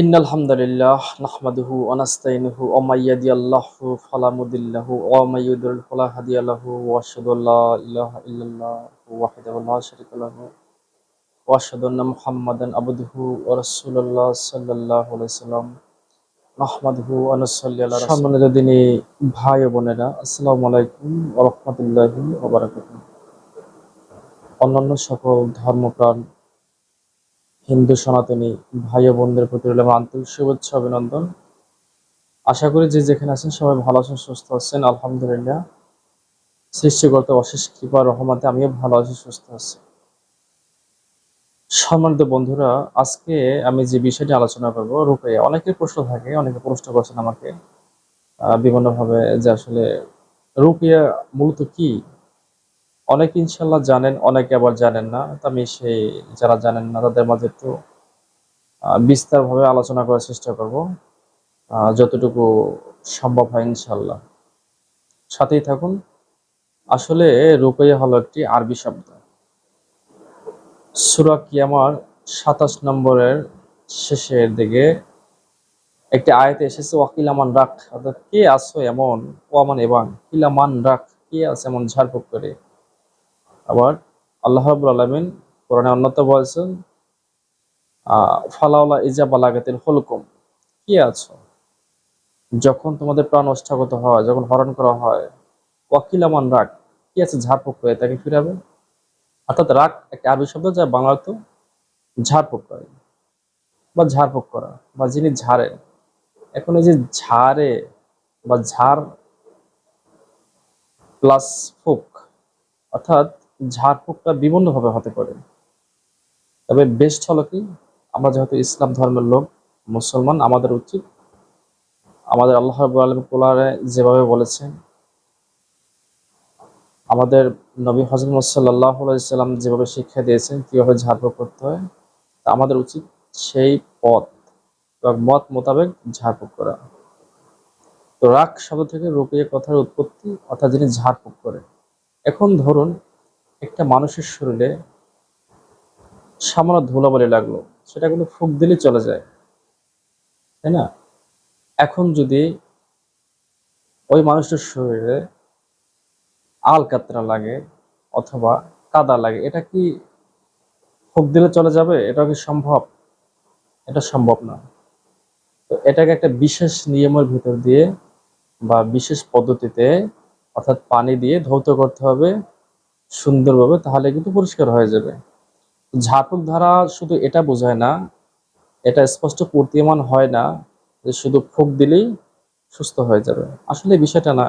إن الحمد لله نحمده ونستعينه ومن يهدي الله فلا مضل له ومن يضلل فلا هادي له وأشهد أن لا إله إلا الله وحده لا شريك له وأشهد أن محمدا عبده ورسول الله صلى الله عليه وسلم নাহমাদহু আনুসাল্লি আলা সম্মানিত দিনে ভাই বোনেরা আসসালামু আলাইকুম ওয়া রাহমাতুল্লাহি ওয়া বারাকাতুহু অন্যান্য সকল ধর্মপ্রাণ হিন্দু সনাতনী ভাই ও বোনদের প্রতি রইল আমার আন্তরিক শুভেচ্ছা, অভিনন্দন। আশা করি যে যেখানে আছেন সবাই ভালো আছেন, সুস্থ আছেন, আলহামদুলিল্লাহ। সৃষ্টিকর্তা অশেষ কৃপা রহমতে আমিও ভালো আছি, সুস্থ আছি। সম্মানিত বন্ধুরা, আজকে আমি যে বিষয়টি আলোচনা করব, রূপে অনেকের প্রশ্ন থাকে, অনেকে প্রশ্ন করছেন আমাকে। বিভিন্নভাবে যে আসলে রুপিয়া মূলত কি? অনেকে ইনশাল্লাহ জানেন, অনেকে আবার জানেন না। আমি সেই যারা জানেন না, তাদের মাঝে একটু বিস্তারভাবে আলোচনা করার চেষ্টা করব। যতটুকু সম্ভব হয় ইনশাল্লাহ। সাথেই থাকুন। আসলে রুকইয়া হলো একটি আরবি শব্দ। সুরা কিয়ামার সাতাশ নম্বরের শেষের দিকে একটি আয়তে এসেছে ওয়াকিলামান রাখ? অর্থাৎ কে আসো এমন ওয়ামান এবং কিলামান রাখ? কে আছে এমন ঝাড়ফুঁক করে? আবার আল্লাহ রাব্বুল আলামিন কোরআনে অন্যত বলছেন ফালাউলা ইজাবা লাগাতিল হলকুম কি আছো? যখন তোমাদের প্রাণ অষ্টাগত হয়, যখন হরণ করা হয় ওয়াকিলামান রাগ, কি আছে? ঝাড়ফুঁক করে তাকে ফিরাবে। অর্থাৎ রাগ একটা আরবি শব্দ যা বাংলাতে ঝাড়ফুঁক করে বা ঝাড়ফুঁক করা বা যিনি ঝাড়ে। এখন এই যে ঝাড়ে বা ঝাড় প্লাস ফুক, অর্থাৎ ঝাড়ফুঁকটা বিভিন্নভাবে হতে পারে তবে বেস্ট হলো কি আমরা যেহেতু ইসলাম ধর্মের লোক, মুসলমান, আমাদের উচিত আমাদের আল্লাহ আলামিন কোরআনে যেভাবে বলেছেন, আমাদের নবী হজরত সাল্লাহ যেভাবে শিক্ষা দিয়েছেন, কীভাবে ঝাড়ফুঁক করতে হয়, তা আমাদের উচিত সেই পথ মত মোতাবেক ঝাড়ফুঁক করা। তো রাগ শব্দ থেকে রুকিয়ে কথার উৎপত্তি, অর্থাৎ যিনি ঝাড়ফুঁক করে। এখন ধরুন একটা মানুষের শরীরে সামান্য ধুলাবালি লাগল, সেটা কিন্তু ফুক দিলে চলে যায়, তাই না? এখন যদি ওই মানুষটার শরীরে আল কাতরা লাগে অথবা কাদা লাগে, এটা কি ফুক দিলে চলে যাবে? এটা কি সম্ভব? এটা সম্ভব না। তো এটাকে একটা বিশেষ নিয়মের ভিতর দিয়ে বা বিশেষ পদ্ধতিতে অর্থাৎ পানি দিয়ে ধৌত করতে হবে সুন্দরভাবে, তাহলে কিন্তু পরিষ্কার হয়ে যাবে। ঝাড়ফুঁক ধারা শুধু এটা বোঝায় না, এটা স্পষ্ট প্রতীয়মান হয় না যে শুধু ফুক দিলেই সুস্থ হয়ে যাবে। আসলে বিষয়টা না।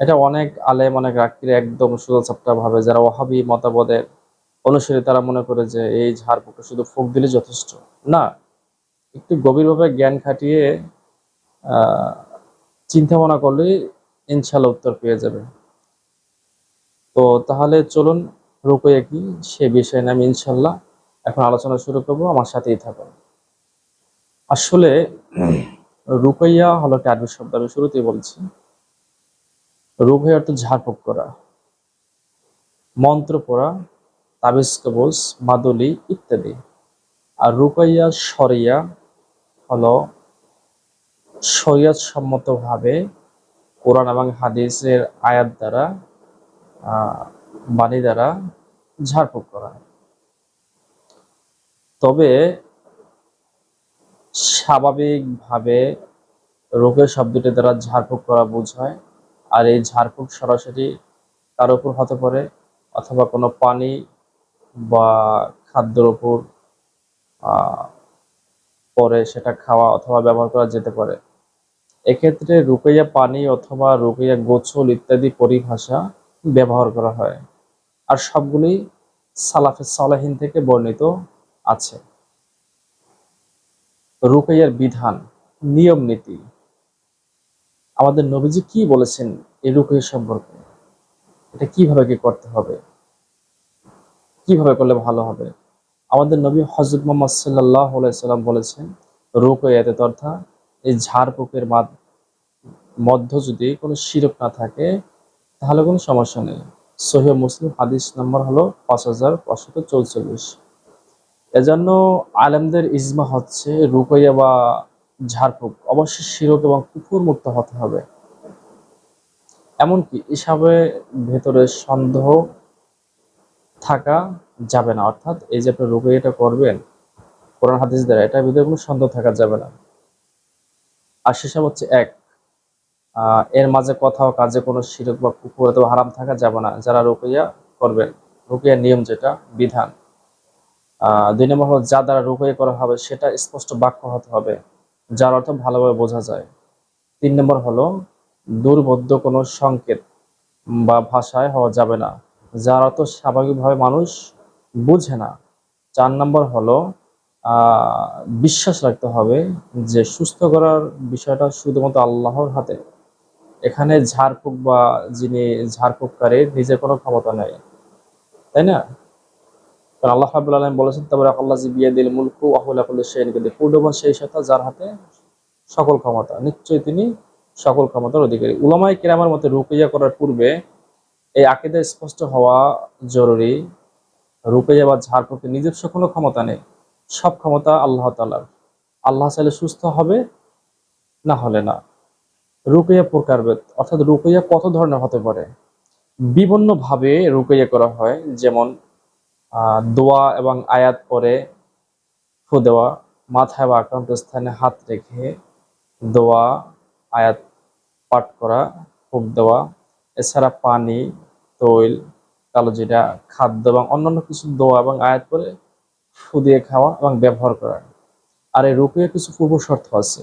এটা অনেক আলেম, অনেক রাকির একদম সোজা চাপটা ভাবে, যারা ওহাবি মতামতের অনুসারী তারা মনে করে যে এই ঝাড়ফুঁকটা শুধু ফুক দিলে যথেষ্ট। না, একটু গভীরভাবে জ্ঞান খাটিয়ে চিন্তা ভাবনা করলে ইনশাল্লাহ উত্তর পেয়ে যাবে। তো তাহলে চলুন রুকইয়া কি সে বিষয়ে নিয়ে আমি ইনশাল্লাহ। এখন আলোচনা শুরু করব, আমার সাথেই থাকুন। আসলে রুকইয়া হলো একটা আরবি শব্দ, আমি শুরুতেই বলছি। রুকইয়া অর্থ ঝাড়ফুঁক করা, মন্ত্র পড়া, তাবিজ, কবজ, মাদুলি ইত্যাদি। আর রুকইয়া শরিয়া হলো শরিয়ত সম্মতভাবে কোরআন এবং হাদিসের আয়াত দ্বারা বাণী দ্বারা ঝাড়ফুঁক করা হয়। তবে স্বাভাবিকভাবে রোগের শব্দটি দ্বারা ঝাড়ফুঁক করা বোঝায় আর এই ঝাড়ফুঁক সরাসরি তার উপর হতে পারে, অথবা কোনো পানি বা খাদ্যের উপর পরে সেটা খাওয়া অথবা ব্যবহার করা যেতে পারে। এক্ষেত্রে রুকইয়া পানি অথবা রুকইয়া গোছল ইত্যাদি পরিভাষা ব্যবহার করা হয়। আর সবগুলি সালাফে সালাহিন থেকে বর্ণিত আছে। রুকইয়ার বিধান, নিয়ম নীতি। আমাদের নবীজি কি বলেছেন এই রুকইয়া সম্পর্কে? এটা কীভাবে কি করতে হবে? কীভাবে করলে ভালো হবে? আমাদের নবী হজরত মোহাম্মদ সাল্লাহ সাল্লাম বলেছেন, রুকইয়াতে অর্থাৎ এই ঝাড়ফুঁকের মধ্য যদি কোনো শিরক না থাকে তাহলে কোনো সমস্যা নেই। সহিহ মুসলিম হাদিস নম্বর হলো পাঁচ হাজার পাঁচশত চৌচল্লিশ। এজন্য আলেমদের ইজমা হচ্ছে রুকইয়া বা ঝাড়ফুঁক। অবশ্যই শিরক এবং কুকুর মুক্ত হতে হবে। এমনকি এসবে ভেতরে সন্দেহ থাকা যাবে না। অর্থাৎ এই যে আপনি রুকইয়াটা করবেন, কোরআন হাদিস দ্বারা, এটার ভিতরে কোনো সন্দেহ থাকা যাবে না। আর সেসব হচ্ছে এক এর মাঝে কথা কাজে কোনো শিরক বা কুকুর অথবা হারাম থাকা যাবে না। যারা রুকইয়া করবেন রুকইয়ার নিয়ম যেটা, বিধান। দুই নম্বর হলো, যা দ্বারা রুকইয়া করা হবে, সেটা স্পষ্ট বাক্য হতে হবে, যার অর্থ ভালোভাবে বোঝা যায়। তিন নম্বর হলো, দুর্বোধ্য কোনো সংকেত বা ভাষায় হওয়া যাবে না, যার অর্থ স্বাভাবিকভাবে মানুষ বুঝে না। চার নম্বর হলো বিশ্বাস রাখতে হবে যে সুস্থ করার বিষয়টা শুধুমাত্র আল্লাহর হাতে। এখানে ঝাড়ফুঁক বা যিনি ঝাড়ফুঁককারীর নিজের কোনো ক্ষমতা নেই। তাই না? কারণ আল্লাহ রাব্বুল আলামিন বলেছেন তারপরে আল্লাহ বিয়ে দিল মুলকু আহুলা করলে সেই নিকে পূর্ণবান সেই সত্তা যার হাতে সকল ক্ষমতা। নিশ্চয়ই তিনি সকল ক্ষমতার অধিকারী। উলামাই কিরামের মতে রুকিয়া করার পূর্বে এই আকিদা স্পষ্ট হওয়া জরুরি। রুকিয়া বা ঝাড়ফুঁকের নিজস্ব কোনো ক্ষমতা নেই। সব ক্ষমতা আল্লাহ তাআলার। আল্লাহ চাইলে সুস্থ হবে, না হলে না। রুকিয়া প্রকারভেদ অর্থাৎ রুকিয়া কত ধরনের হতে পারে? বিভিন্ন ভাবে রুকিয়া করা হয়, যেমন দোয়া এবং আয়াত পরে ফু দেওয়া, মাথায় বা আক্রান্ত স্থানে হাত রেখে দোয়া, আয়াত পাঠ করা ফুক দেওয়া, এছাড়া পানি, তৈল, কালো জিরা, খাদ্য এবং অন্যান্য কিছু দোয়া এবং আয়াত করে ফু দিয়ে খাওয়া এবং ব্যবহার করা। আর এই রুকিয়া কিছু পূর্ব শর্ত আছে।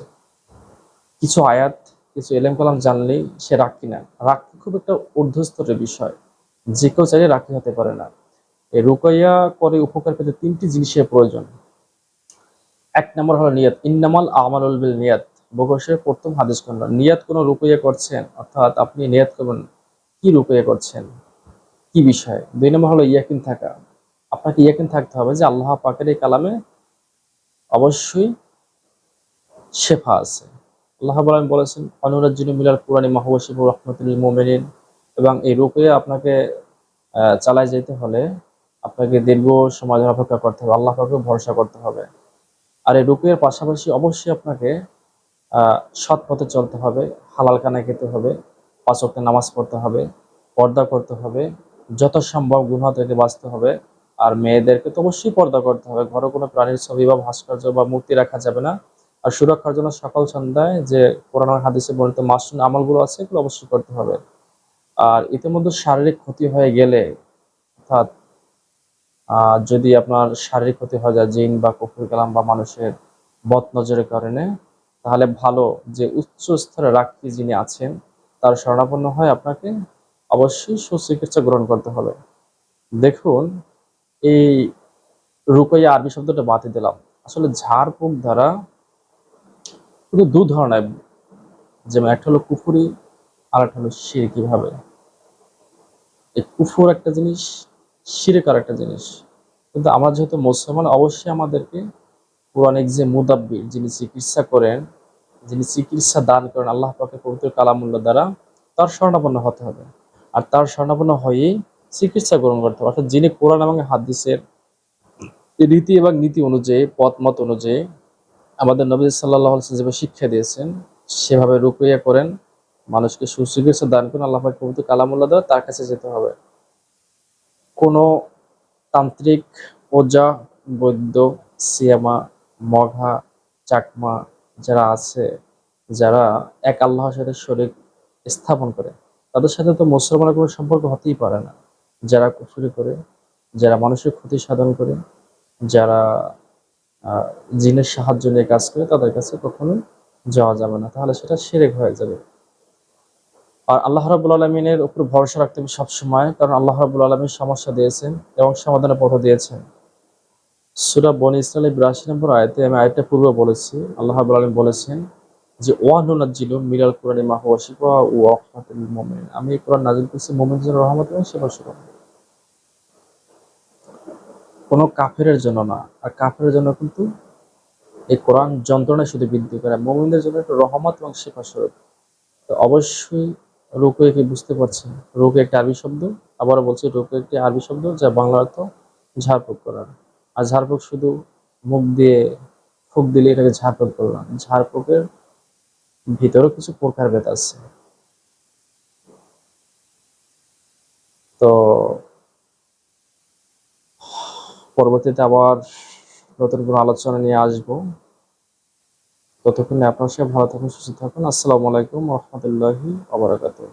কিছু আয়াত কিছু এলেম কালাম জানলেই সে রাখি না রাখি খুব একটা ঊর্ধ্বস্তরের বিষয়। যে কেউ চাইলে রাখি হতে পারে না। এই রুকাইয়া করে উপকার পেতে তিনটি জিনিসের প্রয়োজন। এক নম্বর হলো নিয়াত। ইন্নামাল আমালুল বিল নিয়াত। বকশের প্রথম হাদিস খন্ড নিয়াত কোনো রুকাইয়া করছেন, অর্থাৎ আপনি নিয়াত করবেন, কি রুকাইয়া করছেন? কি বিষয়? দুই নম্বর হলো ইয়াকিন থাকা। আপনাকে ইয়াকিন থাকতে হবে যে আল্লাহ পাকের এই কালামে অবশ্যই শেফা আছে। আল্লাহ বলেন বলেছেন অনুরাজ্জিনী মিলার পুরানি মাহবশিব রহমতুল মোমেনিন। এবং এই রুকিয়া আপনাকে চালায় যেতে হলে আপনাকে দীর্ঘ সময় অপেক্ষা করতে হবে, আল্লাহ পাকে ভরসা করতে হবে। আর এই রুকিয়ার পাশাপাশি অবশ্যই আপনাকে সৎ পথে চলতে হবে, হালাল কানা খেতে হবে, পাঁচ ওয়াক্ত নামাজ পড়তে হবে, পর্দা করতে হবে, যত সম্ভব গুণ থেকে বাঁচতে হবে। আর মেয়েদেরকে তো অবশ্যই পর্দা করতে হবে, ঘরে কোনো প্রাণীর ছবি বা ভাস্কর্য বা মূর্তি রাখা যাবে না। আর সুরক্ষার জন্য সকাল সন্ধ্যায় যে কোরআন হাদিসে বর্ণিত মাসুন আমলগুলো আছে, এগুলো অবশ্যই করতে হবে। আর ইতিমধ্যে শারীরিক ক্ষতি হয়ে গেলে, অর্থাৎ যদি আপনার শারীরিক ক্ষতি হয়ে যায়, জিন বা কুকুর কালাম বা মানুষের বদ নজরের কারণে, তাহলে ভালো যে উচ্চ স্তরে রাখি যিনি আছেন, তার শরণাপন্ন হয় আপনাকে অবশ্যই সুচিকিৎসা গ্রহণ করতে হবে। দেখুন, এই রুকইয়া আরবি শব্দটা বাতিল দিলাম। আসলে ঝাড়ফুঁক দ্বারা শুধু দু ধরনের, যেমন একটা হলো কুফুরি, আর একটা হলো শিরকি ভাবে। এই কুফুর একটা জিনিস শিরেক আর একটা জিনিস। কিন্তু আমরা যেহেতু মুসলমান, অবশ্যই আমাদেরকে পুরাণিক যে মুদাব্বির যিনি চিকিৎসা করেন, যিনি চিকিৎসা দান করেন, আল্লাহ পাকে পবিত্র কালামুল্লাহ দ্বারা, তার স্বর্ণাপন্ন হতে হবে। আর তার স্বর্ণাপন্ন হয়েই চিকিৎসা গ্রহণ করতে হবে। অর্থাৎ যিনি কোরআন এবং হাদিসের রীতি এবং নীতি অনুযায়ী পথ মত অনুযায়ী আমাদের নবী সাল্লাহ যেভাবে শিক্ষা দিয়েছেন, সেভাবে রুকিয়া করেন, মানুষকে সুচিকিৎসা দান করেন, আল্লাহ পবিত্র কালামুল্লাহ দ্বারা তার কাছে যেতে হবে। কোনো তান্ত্রিক ওজা, বৈদ্য, সিয়ামা, মঘা, চাকমা যারা আছে, যারা এক আল্লাহর সাথে শরীর স্থাপন করে, তাদের সাথে তো মুসলমানের কোনো সম্পর্ক হতেই পারে না। যারা কুফুরি করে, যারা মানুষের ক্ষতি সাধন করে, যারা জিনের সাহায্য নিয়ে কাজ করে তাদের কাছে কখনো যাওয়া যাবে না। তাহলে সেটা সেরেক হয়ে যাবে। আর আল্লাহ রাবুল আলমিনের উপর ভরসা রাখতে হবে সবসময়, কারণ আল্লাহ রাবুল আলমীর সমস্যা দিয়েছেন এবং সমাধানের পথ দিয়েছেন। সুরা বন ইসরায়েলের বিরাশি নম্বর আয়তে আমি আয়টা পূর্বে বলেছি। আল্লাহ রাবুল আলম বলেছেন যে ওয়ানুনাজ্জিলু মিরাল কোরআনি মাহুয়াশিফা ও রহমাতুল মুমিন আমি কোরআন নাজিল করছি জন্য রহমত এবং সেবা শুরু কোনো কাফেরের জন্য না। আর কাফেরের জন্য কিন্তু এই কোরআন যন্ত্রণা শুধু বৃদ্ধি করে। মুমিনদের জন্য একটা রহমত এবং সেবা স্বরূপ। তো অবশ্যই রুকুয়ে বুঝতে পারছেন রুকু একটি আরবি শব্দ। আবারও বলছি, রুকু একটি আরবি শব্দ যা বাংলা অর্থ ঝাড়ফুঁক করার আর ঝাড়ফুঁক শুধু মুখ দিয়ে ফুক দিলে এটাকে ঝাড়ফুঁক করলাম ঝাড়ফুঁকের ভিতরেও কিছু প্রকারভেদ আছে। তো পরবর্তীতে আবার নতুন কোনো আলোচনা নিয়ে আসব। ততক্ষণে আপনার সবাই ভালো থাকুন, সুস্থ থাকুন। আসসালামু আলাইকুম রহমতুল্লাহি আবরাকাতুহ